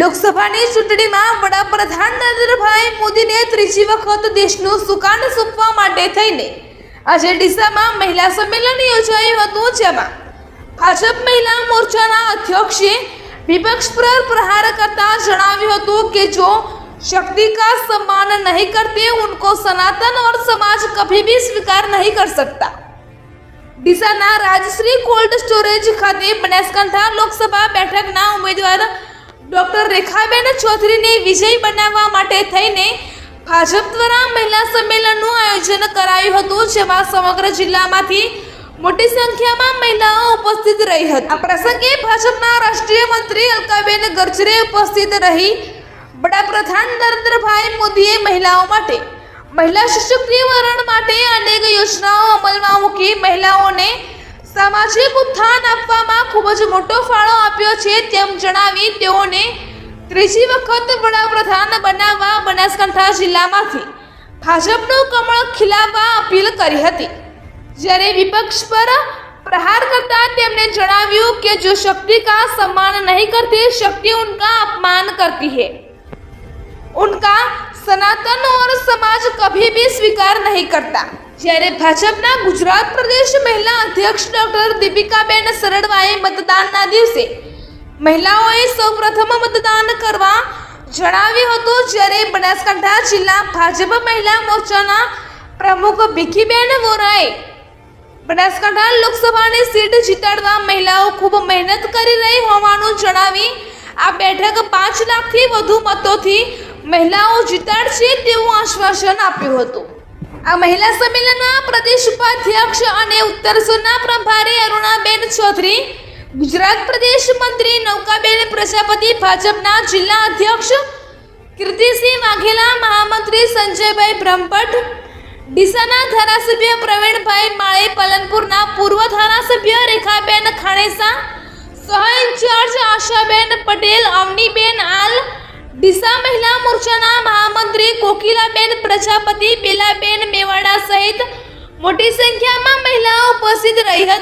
લોકસભાની ચૂંટણીમાં વડાપ્રધાન નરેન્દ્રભાઈ મોદીને ત્રીજી વખત દેશનું સુકાન સોંપવા માટે થઈને આજે ડીસામાં મહિલા સંમેલન યોજાયું હતું, જેમાં ભાજપ મહિલા મોરચાના અધ્યક્ષે વિપક્ષ પર પ્રહાર કરતા જણાવ્યું હતું કે જો શક્તિ કા સન્માન નહીં કરતી, ઉનકો સનાતન ઓર સમાજ કભી ભી સ્વીકાર નહીં કર સકતા. ડીસાના રાજશ્રી કોલ્ડ સ્ટોરેજ ખાતે બનાસકાંઠા લોકસભા બેઠકના ઉમેદવાર ડોક્ટર રેખાબેન ચૌધરીને વિજય બનાવવા માટે થઈને ભાજપ દ્વારા મહિલા સંમેલનનું આયોજન કરાયું હતું, જેમાં સમગ્ર જિલ્લામાંથી મોટી સંખ્યામાં મહિલાઓ ઉપસ્થિત રહી હતી. આ પ્રસંગે ભાજપના રાષ્ટ્રીય મંત્રી અલકાબેન ગર્જરે ઉપસ્થિત રહી. વડાપ્રધાન નરેન્દ્રભાઈ મોદીએ મહિલાઓ માટે, મહિલા સશક્તિકરણ માટે અનેક યોજનાઓ અમલમાં મૂકી મહિલાઓને સામાજિક ઉત્થાન આપવામાં ખૂબ જ મોટો ફાળો આપ્યો છે તેમ જણાવી તેઓને ત્રીજી વખત વડાપ્રધાન બનાવવા બનાસકાંઠા જિલ્લામાંથી ભાજપનું કમળ ખીલાવવા અપીલ કરી હતી. જ્યારે વિપક્ષ પર પ્રહાર કરતા તેમણે જણાવ્યું કે જો શક્તિ કા સન્માન નહીં કરતી, શક્તિ ઉનકા અપમાન કરતી હૈ. उनका सनातन और समाज कभी भी स्वीकार नहीं करता જ્યારે ભાજપના ગુજરાત પ્રદેશ મહિલા અધ્યક્ષ ડોક્ટર દીપિકાબેન સરડવાએ મતદાનના દિવસે મહિલાઓએ સૌપ્રથમ મતદાન કરવા જણાવ્યું હતું જ્યારે બનાસકાંઠા જિલ્લા ભાજપ મહિલા મોરચાના પ્રમુખ ભીખીબેન વોરાએ બનાસકાંઠા લોકસભાની સીટ જીતાડવા મહિલાઓ ખૂબ મહેનત કરી રહી હોવાનું જણાવી આ બેઠક પાંચ લાખથી વધુ મતોથી મહિલાઓ જીતાડશે તેવું આશ્વાસન આપ્યું હતું. આ મહિલા સંમેલનમાં પ્રદેશ ઉપાધ્યક્ષ અને ઉત્તર ઝોનના પ્રભારી અરુણાબેન ચૌધરી, ગુજરાત પ્રદેશ મંત્રી નૌકાબેન પ્રજાપતિ, ભાજપના જિલ્લા અધ્યક્ષ કીર્તિસિંહ વાઘેલા, મહામંત્રી સંજયભાઈ બ્રહ્મભટ્ટ, ડીસાના ધારાસભ્ય પ્રવીણભાઈ માળે, પલનપુરના પૂર્વ ધારાસભ્ય રેખાબેન ખાણેસા સહ ઇન્ચાર્જ આશાબેન પટેલ, અવનીબેન આલ ડીસા મહિલા મોરચાના મહામંત્રી કોકિલાબેન પ્રજાપતિ, પેલાબેન મેવાડા સહિત મોટી સંખ્યામાં મહિલાઓ ઉપસ્થિત રહી હતી.